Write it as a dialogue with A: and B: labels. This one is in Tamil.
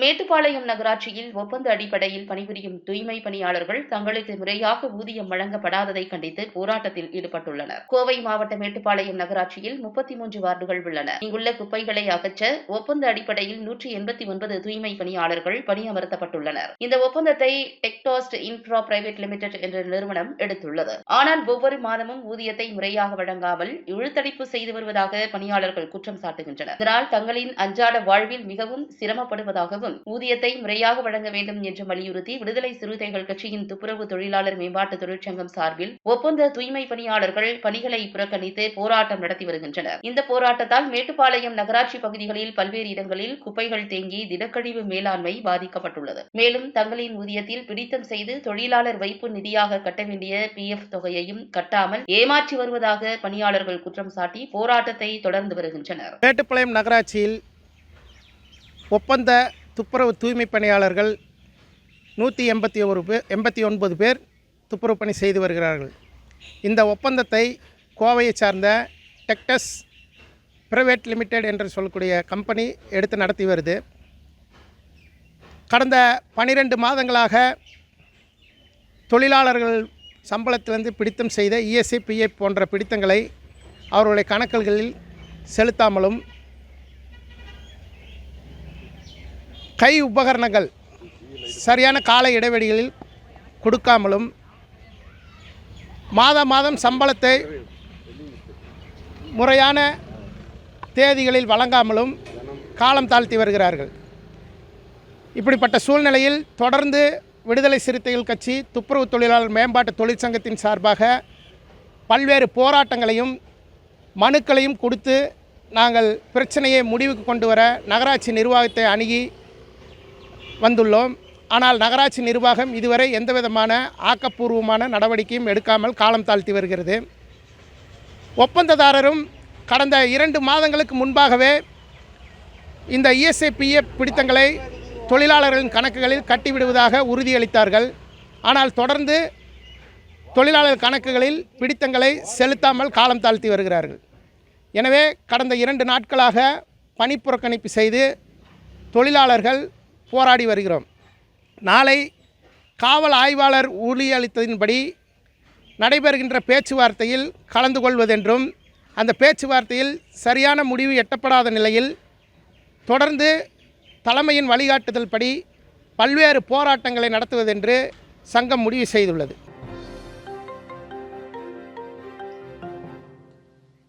A: மேட்டுப்பாளையம் நகராட்சியில் ஒப்பந்த அடிப்படையில் பணிபுரியும் தூய்மை பணியாளர்கள் தங்களுக்கு முறையாக ஊதியம் வழங்கப்படாததை கண்டித்து போராட்டத்தில் ஈடுபட்டுள்ளனர். கோவை மாவட்ட மேட்டுப்பாளையம் நகராட்சியில் முப்பத்தி மூன்று வார்டுகள் உள்ளன. இங்குள்ள குப்பைகளை அகற்ற ஒப்பந்த அடிப்படையில் நூற்றி எண்பத்தி ஒன்பது தூய்மை பணியாளர்கள் பணியமர்த்தப்பட்டுள்ளனர். இந்த ஒப்பந்தத்தை டெக்டாஸ்ட் இன்ஃப்ரா பிரைவேட் லிமிடெட் என்ற நிறுவனம் எடுத்துள்ளது. ஆனால் ஒவ்வொரு மாதமும் ஊதியத்தை முறையாக வழங்காமல் இழுத்தடிப்பு செய்து வருவதாக பணியாளர்கள் குற்றம் சாட்டுகின்றனர். இதனால் தங்களின் அன்றாட வாழ்வில் மிகவும் சிரமப்படுவதாகவும் ஊதியத்தை முறையாக வழங்க வேண்டும் என்று வலியுறுத்தி விடுதலை சிறுத்தைகள் கட்சியின் துப்புரவு தொழிலாளர் மேம்பாட்டு தொழிற்சங்கம் சார்பில் ஒப்பந்த தூய்மை பணியாளர்கள் பணிகளை புறக்கணித்து போராட்டம் நடத்தி வருகின்றனர். இந்த போராட்டத்தால் மேட்டுப்பாளையம் நகராட்சி பகுதிகளில் பல்வேறு இடங்களில் குப்பைகள் தேங்கி திடக்கழிவு மேலாண்மை பாதிக்கப்பட்டுள்ளது. மேலும் தங்களின் ஊதியத்தில் பிடித்தம் செய்து தொழிலாளர் வைப்பு நிதியாக கட்ட வேண்டிய பி எஃப் தொகையையும் கட்டாமல் ஏமாற்றி வருவதாக பணியாளர்கள் குற்றம் சாட்டி போராட்டத்தை தொடர்ந்து வருகின்றனர்.
B: மேட்டுப்பாளையம் நகராட்சியில் ஒப்பந்த துப்புரவு தூய்மை பணியாளர்கள் நூற்றி எண்பத்தி ஒரு பேர் எண்பத்தி ஒன்பது பேர் துப்புரவு பணி செய்து வருகிறார்கள். இந்த ஒப்பந்தத்தை கோவையை சார்ந்த டெக்டஸ் பிரைவேட் லிமிடெட் என்று சொல்லக்கூடிய கம்பெனி எடுத்து நடத்தி வருது. கடந்த பனிரெண்டு மாதங்களாக தொழிலாளர்கள் சம்பளத்திலிருந்து பிடித்தம் செய்த இஎஸ்ஐ பிஎஃப் போன்ற பிடித்தங்களை அவர்களுடைய கணக்குகளில் செலுத்தாமலும் கை உபகரணங்கள் சரியான கால இடைவெளிகளில் கொடுக்காமலும் மாதம் மாதம் சம்பளத்தை முறையான தேதிகளில் வழங்காமலும் காலம் தாழ்த்தி வருகிறார்கள். இப்படிப்பட்ட சூழ்நிலையில் தொடர்ந்து விடுதலை சிறுத்தைகள் கட்சி துப்புரவு தொழிலாளர் மேம்பாட்டு தொழிற்சங்கத்தின் சார்பாக பல்வேறு போராட்டங்களையும் மனுக்களையும் கொடுத்து நாங்கள் பிரச்சனையை முடிவுக்கு கொண்டு வர நகராட்சி நிர்வாகத்தை அணுகி வந்துள்ளோம். ஆனால் நகராட்சி நிர்வாகம் இதுவரை எந்தவிதமான ஆக்கப்பூர்வமான நடவடிக்கையும் எடுக்காமல் காலம் தாழ்த்தி வருகிறது. ஒப்பந்ததாரரும் கடந்த இரண்டு மாதங்களுக்கு முன்பாகவே இந்த இஎஸ்ஏபிஎஃப் பிடித்தங்களை தொழிலாளர்களின் கணக்குகளில் கட்டிவிடுவதாக உறுதியளித்தார்கள். ஆனால் தொடர்ந்து தொழிலாளர் கணக்குகளில் பிடித்தங்களை செலுத்தாமல் காலம் தாழ்த்தி வருகிறார்கள். எனவே கடந்த இரண்டு நாட்களாக பணிப்புறக்கணிப்பு செய்து தொழிலாளர்கள் போராடி வருகிறோம். நாளை காவல் ஆய்வாளர் ஊழியளித்ததின்படி நடைபெறுகின்ற பேச்சுவார்த்தையில் கலந்து கொள்வதென்றும் அந்த பேச்சுவார்த்தையில் சரியான முடிவு எட்டப்படாத நிலையில் தொடர்ந்து தலைமையின் வழிகாட்டுதல் படி பல்வேறு போராட்டங்களை நடத்துவதென்று சங்கம் முடிவு செய்துள்ளது.